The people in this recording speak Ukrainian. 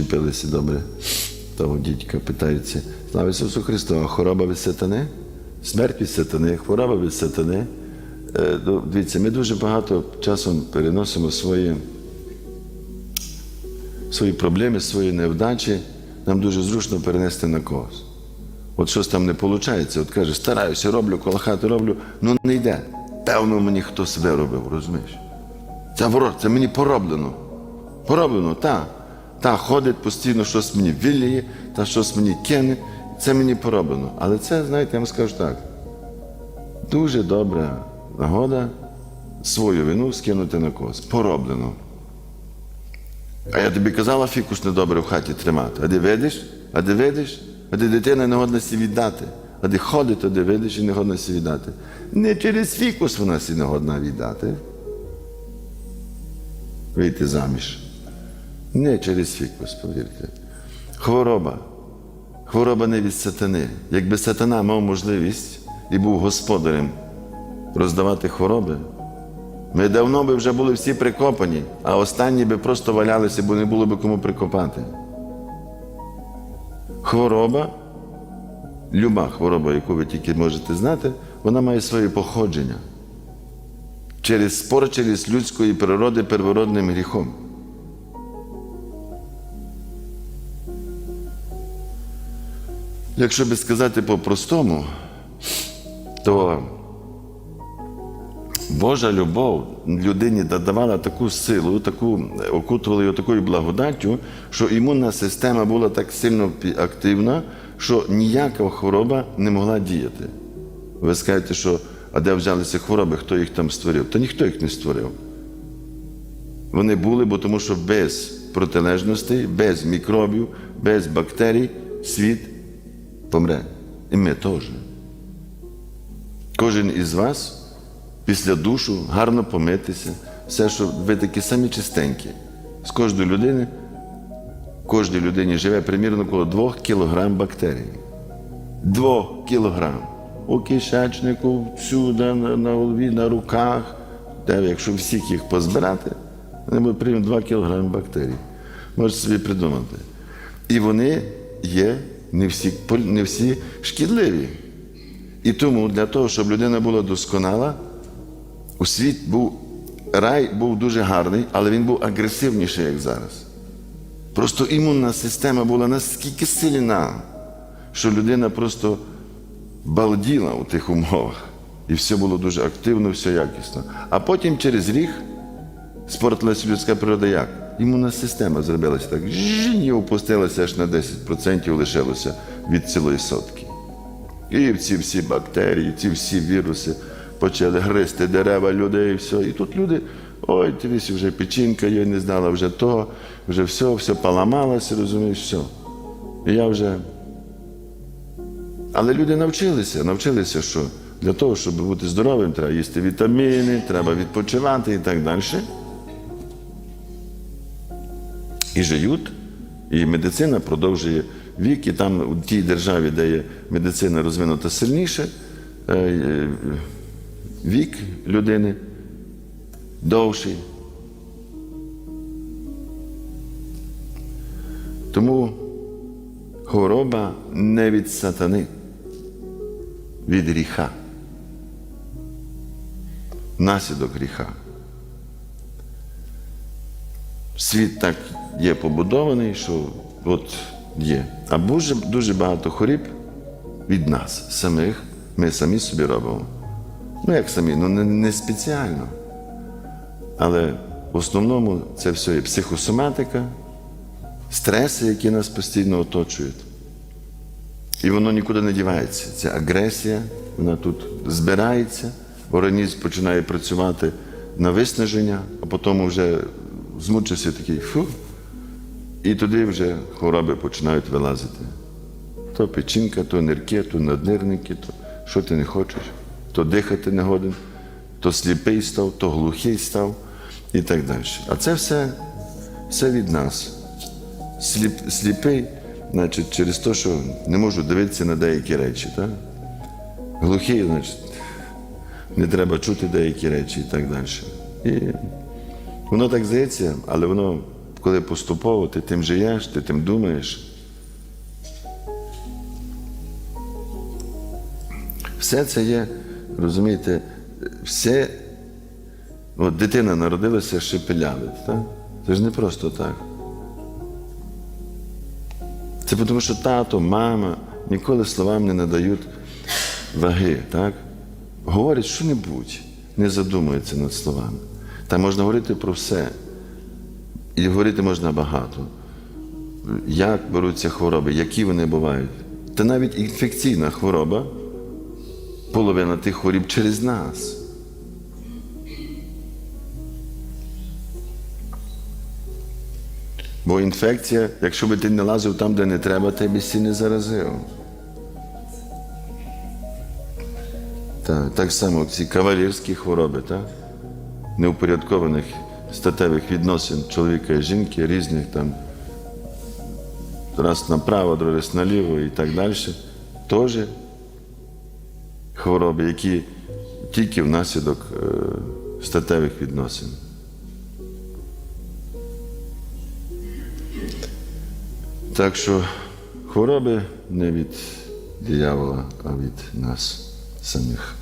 вчепилися добре. Того дідька питаються. Слава Ісусу Христу, а хвороба від сатани? Смерть від сатани, хвороба від сатани. Е, ну, Дивіться, ми дуже багато часом переносимо свої, свої проблеми, свої невдачі. Нам дуже зручно перенести на когось. От щось там не виходить, от каже, стараюся, роблю, коло хати роблю, ну не йде. Певно, мені хтось виробив, розумієш? Це ворог, це мені пороблено. Пороблено, так. Та ходить постійно, щось мені віліє, та щось мені кине. Це мені пороблено. Але це, знаєте, я вам скажу так. Дуже добра нагода свою вину скинути на когось. Пороблено. А я тобі казала фікус недобре в хаті тримати. А де видиш? А де видиш? А де дитина не годна сі віддати. А де ходить, а де видиш і не годна сі віддати. Не через фікус вона сі не годна віддати. Вийти заміж. Не через фікус, повірте. Хвороба. Хвороба не від сатани. Якби сатана мав можливість і був господарем роздавати хвороби, ми давно би вже були всі прикопані, а останні би просто валялися, бо не було би кому прикопати. Хвороба, люба хвороба, яку ви тільки можете знати, вона має своє походження через спор через людської природи первородним гріхом. Якщо би сказати по-простому, то Божа любов людині давала таку силу, таку окутувала його такою благодаттю, що імунна система була так сильно активна, що ніяка хвороба не могла діяти. Ви скажете, що а де взялися хвороби, хто їх там створив? Та ніхто їх не створив. Вони були, бо тому що без протилежностей, без мікробів, без бактерій світ помре. І ми теж. Кожен із вас після душу гарно помитися, все, що ви такі самі чистенькі. З кожної людини, кожній людині живе примірно коло 2 кілограм бактерій. 2 кілограм. У кишечнику, всюди, на, на на руках. Де, якщо всіх їх позбирати, вони будуть примірно 2 кілограми бактерій. Можете собі придумати. І вони є не всі, не всі шкідливі. І тому для того, щоб людина була досконала, у світ був рай був дуже гарний, але він був агресивніший, як зараз. Просто імунна система була наскільки сильна, що людина просто балділа у тих умовах. І все було дуже активно, все якісно. А потім через рік спортилася людська природа як? Імунна система зробилася так. і опустилася аж на 10% лишилося від цілої сотки. І ці всі бактерії, ці всі віруси почали гризти дерева людей, і все. І тут люди, ой, дивись, вже печінка, я не знала вже то, вже все, все поламалося, розумієш, все. І я вже. Але люди навчилися, навчилися, що для того, щоб бути здоровим, треба їсти вітаміни, треба відпочивати і так далі. І живуть, і медицина продовжує вік, і там у тій державі, де є медицина розвинута сильніше, е, е, вік людини довший. Тому хвороба не від сатани, від гріха. Наслідок гріха. Світ так є побудований, що от є. А дуже, дуже багато хворіб від нас самих, ми самі собі робимо. Ну, як самі, ну не, не спеціально. Але в основному це все є психосоматика, стреси, які нас постійно оточують. І воно нікуди не дівається. Ця агресія, вона тут збирається, організм починає працювати на виснаження, а потім вже змучився такий фу. І туди вже хвороби починають вилазити. То печінка, то нирки, то наднирники, то що ти не хочеш, то дихати не годен, то сліпий став, то глухий став і так далі. А це все, все від нас. Сліп, сліпий, значить, через те, що не можу дивитися на деякі речі. Так? Глухий, значить, не треба чути деякі речі і так далі. І воно так здається, але воно коли поступово ти тим живеш, ти тим думаєш. Все це є, розумієте, все. От дитина народилася шепелявить, так? Це ж не просто так. Це тому, що тато, мама ніколи словам не надають ваги, так? Говорять що-небудь, не задумуються над словами. Там можна говорити про все. І говорити можна багато. Як беруться хвороби, які вони бувають. Та навіть інфекційна хвороба, половина тих хворіб через нас. Бо інфекція, якщо би ти не лазив там, де не треба, ти б не заразив. Так, так само ці кавалерські хвороби, так? неупорядкованих статевих відносин чоловіка і жінки, різних там раз направо, другий раз наліво і так далі, теж хвороби, які тільки внаслідок е, статевих відносин. Так що хвороби не від диявола, а від нас самих.